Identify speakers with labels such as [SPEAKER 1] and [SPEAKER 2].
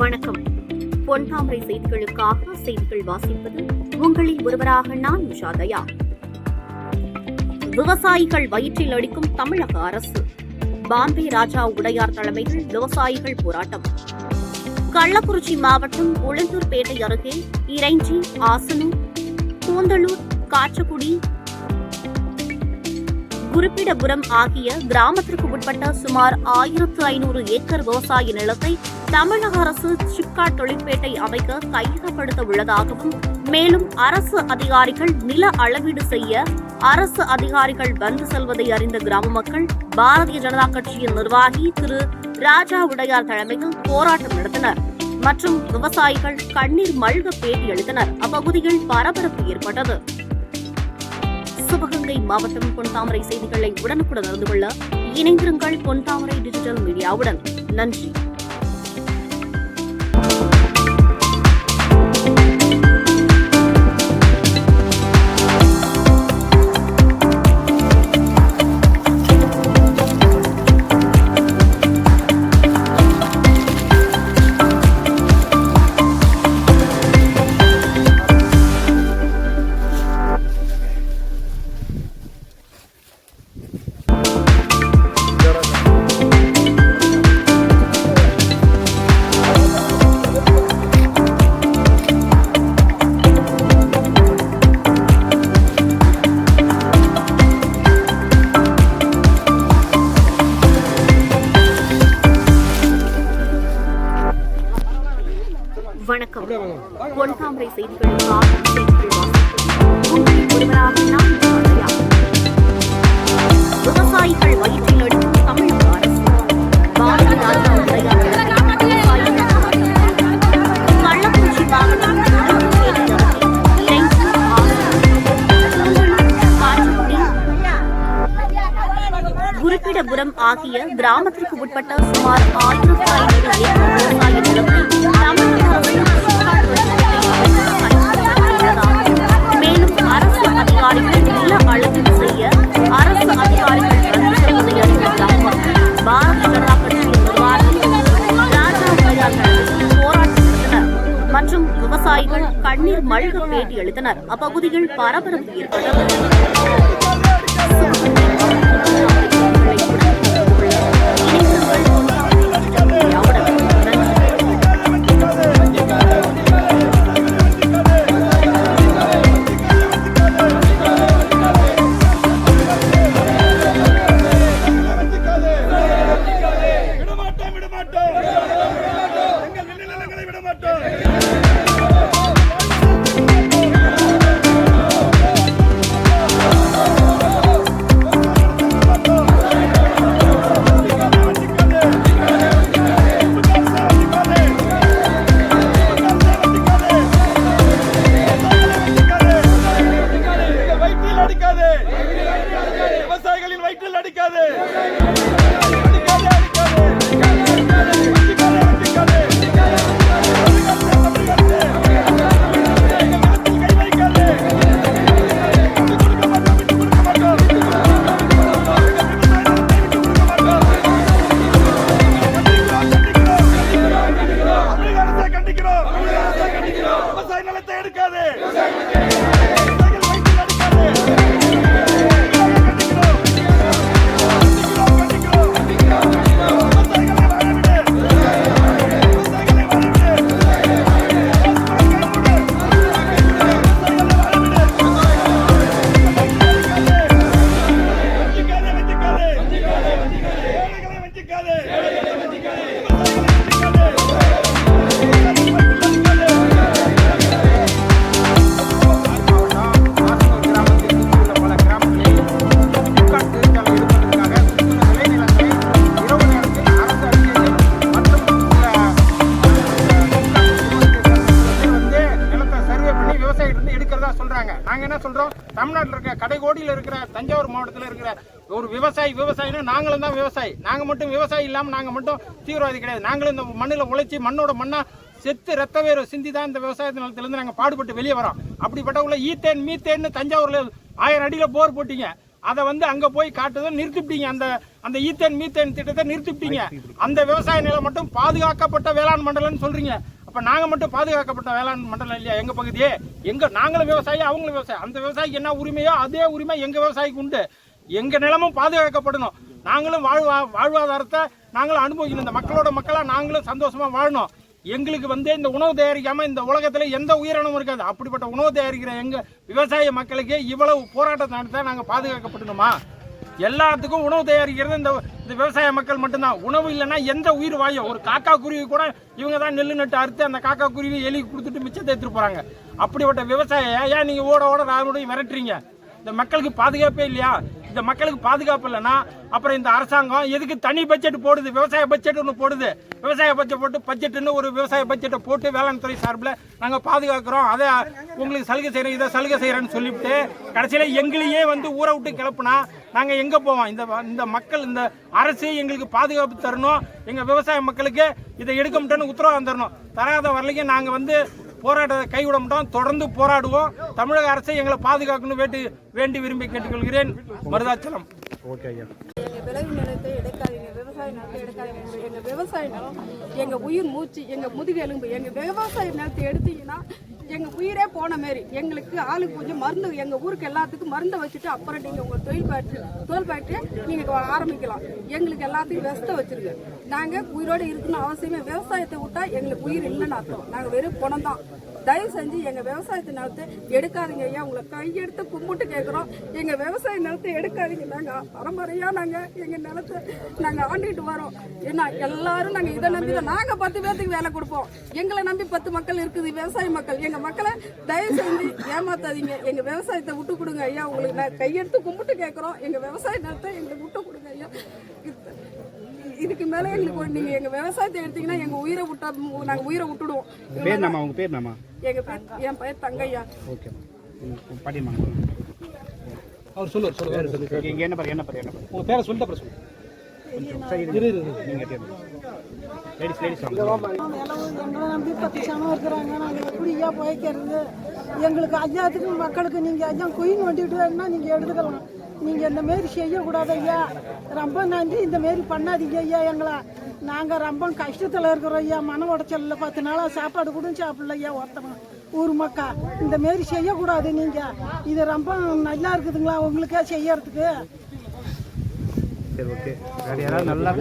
[SPEAKER 1] வணக்கம். பொன்தாமரை செய்திகளுக்காக செய்திகள் வாசிப்பது உங்களில் ஒருவராக நான் உஷா தயா. விவசாயிகள் வயிற்றில் அடிக்கும் தமிழக அரசு. பாம்பே ராஜா உடையார் தலைமையில் விவசாயிகள் போராட்டம். கள்ளக்குறிச்சி மாவட்டம் உளுந்தூர்பேட்டை அருகே இறைஞ்சி ஆசனூர் கூந்தலூர் காச்சக்குடி குறிப்பிடபுரம் ஆகிய கிராமத்திற்கு உட்பட்ட சுமார் ஆயிரத்து ஐநூறு ஏக்கர் விவசாய நிலத்தை தமிழக அரசு சிப்காட் தொழிற்பேட்டை அமைக்க கையகப்படுத்த உள்ளதாகவும் மேலும் அரசு அதிகாரிகள் நில அளவீடு செய்ய அரசு அதிகாரிகள் வந்து செல்வதை அறிந்த கிராம மக்கள் பாரதிய ஜனதா கட்சியின் நிர்வாகி திரு ராஜா உடையார் தலைமையில் போராட்டம் நடத்தினர். மற்றும் விவசாயிகள் கண்ணீர் மல்க பேட்டியளித்தனர் அப்பகுதியில் பரபரப்பு ஏற்பட்டது. மாவட்டம் பொன்தாமரை செய்திகளை உடனுக்குடன் அறிந்து கொள்ள இணைந்திருங்கள் பொன்தாமரை டிஜிட்டல் மீடியாவுடன். நன்றி. செய்திகளுக்காக செய்திகள் ஒருவராக நான் விவசாயிகள் வயிற்றில் அடிக்கும் தமிழக அரசு பாரதி ராஜா கள்ளக்குறிச்சி மாவட்டம் குறிப்பிடபுரம் ஆகிய கிராமத்திற்கு உட்பட்ட சுமார் ஆயிரத்தி ஐநூறு ஏக்கர் விவசாய நிலத்தை தமிழக அரசு மல்க அளித்தனர் அப்பகுதியில் பரபரப்பு ஏற்பட்டது.
[SPEAKER 2] என்ன சொல்றோம். தமிழ்நாட்டில் இருக்கிற கடைகோடியில் இருக்கிற தஞ்சாவூர் மாவட்டத்தில் இருக்கிற ஒரு விவசாயி விவசாயினா நாங்களும் தான் விவசாயி. நாங்கள் மட்டும் விவசாயி இல்லாமல் நாங்கள் மட்டும் தீவிரவாதி கிடையாது. நாங்களும் இந்த மண்ணில் உழைச்சி மண்ணோட மண்ணாக செத்து ரத்த வேறு சிந்தி தான் இந்த விவசாய நிலத்திலேருந்து நாங்கள் பாடுபட்டு வெளியே வரோம். அப்படிப்பட்டவங்கள ஈத்தேன் மீத்தேன்னு தஞ்சாவூரில் ஆயிரம் அடியில் போர் போட்டிங்க. அதை வந்து அங்கே போய் காட்டுறதை நிறுத்திவிட்டீங்க. அந்த அந்த ஈத்தேன் மீத்தேன் திட்டத்தை நிறுத்திவிட்டீங்க. அந்த விவசாய நிலம் மட்டும் பாதுகாக்கப்பட்ட வேளாண் மண்டலம்னு சொல்கிறீங்க அப்போ நாங்கள் மட்டும் பாதுகாக்கப்பட்ட வேளாண் மண்டலம் இல்லையா? எங்கள் பகுதியே? எங்கள் நாங்களும் விவசாயி அவங்களும் விவசாயி. அந்த விவசாயிக்கு என்ன உரிமையோ அதே உரிமை எங்கள் விவசாயிக்கு உண்டு. எங்கள் நிலமும் பாதுகாக்கப்படணும். நாங்களும் வாழ்வா வாழ்வாதாரத்தை நாங்களும் அனுபவிக்கணும். இந்த மக்களோட மக்களாக நாங்களும் சந்தோஷமாக வாழணும். எங்களுக்கு வந்து இந்த உணவு தயாரிக்காமல் இந்த உலகத்தில் எந்த உயிரினமும் இருக்காது. அப்படிப்பட்ட உணவு தயாரிக்கிற எங்கள் விவசாய மக்களுக்கு இவ்வளவு போராட்டத்தை நடத்த நாங்கள் பாதுகாக்கப்படணுமா? எல்லாத்துக்கும் உணவு தயாரிக்கிறது இந்த இந்த விவசாய மக்கள் மட்டும்தான். உணவு இல்லைன்னா எந்த உயிர் வாயும். ஒரு காக்கா குருவி கூட இவங்க தான் நெல் நட்டு அறுத்து அந்த காக்கா குருவி எலி கொடுத்துட்டு மிச்சத்தை எடுத்துட்டு போகிறாங்க அப்படிப்பட்ட விவசாய ஏன் நீங்கள் ஓட ஓட ராவனுடைய விரட்டுறீங்க இந்த மக்களுக்கு பாதுகாப்பே இல்லையா? இந்த மக்களுக்கு பாதுகாப்பு இல்லைன்னா அப்புறம் இந்த அரசாங்கம் எதுக்கு தனி பட்ஜெட் போடுது? விவசாய பட்ஜெட் ஒன்று போடுது. விவசாய பட்ஜெட் போட்டு பட்ஜெட்டுன்னு ஒரு விவசாய பட்ஜெட்டை போட்டு வேளாண் துறை சார்பில் நாங்கள் பாதுகாக்கிறோம். அதை உங்களுக்கு சலுகை செய்கிறோம் இதை சலுகை செய்கிறேன்னு சொல்லிவிட்டு கடைசியில் எங்களையே வந்து ஊரை விட்டு கிளப்புனா நாங்கள் எங்கே போவோம்? இந்த இந்த மக்கள் இந்த அரசு எங்களுக்கு பாதுகாப்பு தரணும். எங்கள் விவசாய மக்களுக்கு இதை எடுக்க மாட்டோன்னு உத்தரவாதம் தரணும். தராத வரலைக்கும் நாங்கள் வந்து போராட்டத்தை கைவிட மாட்டோம். தொடர்ந்து போராடுவோம். தமிழக அரசை எங்களை பாதுகாக்கணும் வேண்டி வேண்டி விரும்பி கேட்டுக்கொள்கிறேன். மருதாச்சலம்.
[SPEAKER 3] எங்க விளைவு நிலத்தை எடுக்காதீங்க. விவசாய நிலத்தை எடுக்காதீங்க. எங்க விவசாய நிலம் எங்க உயிர் மூச்சு எங்க முதுகெலும்பு எங்க விவசாய நிலத்தை எடுத்தீங்கன்னா எங்கள் உயிரே போன மாரி. எங்களுக்கு ஆளுக்கு கொஞ்சம் மருந்து எங்கள் ஊருக்கு எல்லாத்துக்கும் மருந்தை வச்சுட்டு அப்புறம் நீங்கள் உங்கள் தொழில் ஃபேக்டரி தொழில் ஃபேக்டரி நீங்கள் ஆரம்பிக்கலாம். எங்களுக்கு எல்லாத்துக்கும் வெஸ்ட்டை வச்சுருங்க. நாங்கள் உயிரோடு இருக்கணும் அவசியமே விவசாயத்தை விட்டால் எங்களுக்கு உயிர் இல்லைன்னு அர்த்தம். நாங்கள் வெறும் பணம் தான். தயவு செஞ்சு எங்கள் விவசாயத்து நிலத்தை எடுக்காதீங்க ஐயா. உங்களை கையெடுத்து கும்பிட்டு கேட்குறோம் எங்கள் விவசாய நிலத்தை எடுக்காதீங்க. நாங்கள் பரம்பரையாக நாங்கள் எங்கள் நிலத்தை நாங்கள் ஆண்டுகிட்டு வரோம். ஏன்னா எல்லாரும் நாங்கள் இதை நம்பி தான் நாங்கள் பத்து பேர்த்துக்கு வேலை கொடுப்போம். எங்களை நம்பி பத்து மக்கள் இருக்குது. விவசாய மக்கள். எங்கள் மக்களை தயவு செஞ்சு ஏமாத்தாதீங்க. எங்க விவசாயத்தை விட்டு கொடுங்க ஐயா. உங்களுக்கு நான் கையெடுத்து கும்பிட்டு கேட்குறோம் எங்க விவசாய நிலத்தை எங்களுக்கு விட்டு கொடுங்க ஐயா. இது- இதுக்கு மேல எங்களுக்கு ஒரு- நீங்க எங்க விவசாயத்தை எடுத்தீங்கன்னா எங்க உயிரை விட்டா நாங்க உயிரை விட்டுடுவோம்.
[SPEAKER 4] பேர் நம்ம உங்க பேர் நம்ம
[SPEAKER 3] எங்க பேர் என் பெயர் தங்கையா.
[SPEAKER 4] ஓகே. பாட்டியம்மா
[SPEAKER 2] அவர் சொல்லுவார் சொல்லுவார்.
[SPEAKER 4] என்ன பாரு? என்ன பாரு? என்ன பாரு?
[SPEAKER 2] உங்க பேரை சொல்லிட்டு அப்புறம் சொல்லுங்க
[SPEAKER 4] சரி
[SPEAKER 5] எங்களை நம்பி பத்து சனம் இருக்கிறாங்க நாங்கள் எப்படியா போய்க்கிறது எங்களுக்கு ஐயாத்துக்கு மக்களுக்கு நீங்கள் ஐயா குயின் வண்டிட்டு வேணும்னா நீங்கள் எடுத்துக்கலாம். நீங்கள் இந்த மாரி செய்யக்கூடாது ஐயா. ரொம்ப நன்றி. இந்த மாரி பண்ணாதீங்க ஐயா எங்களை. நாங்கள் ரொம்ப கஷ்டத்தில் இருக்கிறோம் ஐயா. மன உடச்சலில் பத்து நாளாக சாப்பாடு கூட சாப்பிடல ஐயா ஒருத்தவங்க. ஊர் மக்கா. இந்த மாரி செய்யக்கூடாது நீங்கள் இது ரொம்ப நல்லா இருக்குதுங்களா உங்களுக்கே செய்யறதுக்கு?
[SPEAKER 4] சரி ஓகே நல்லா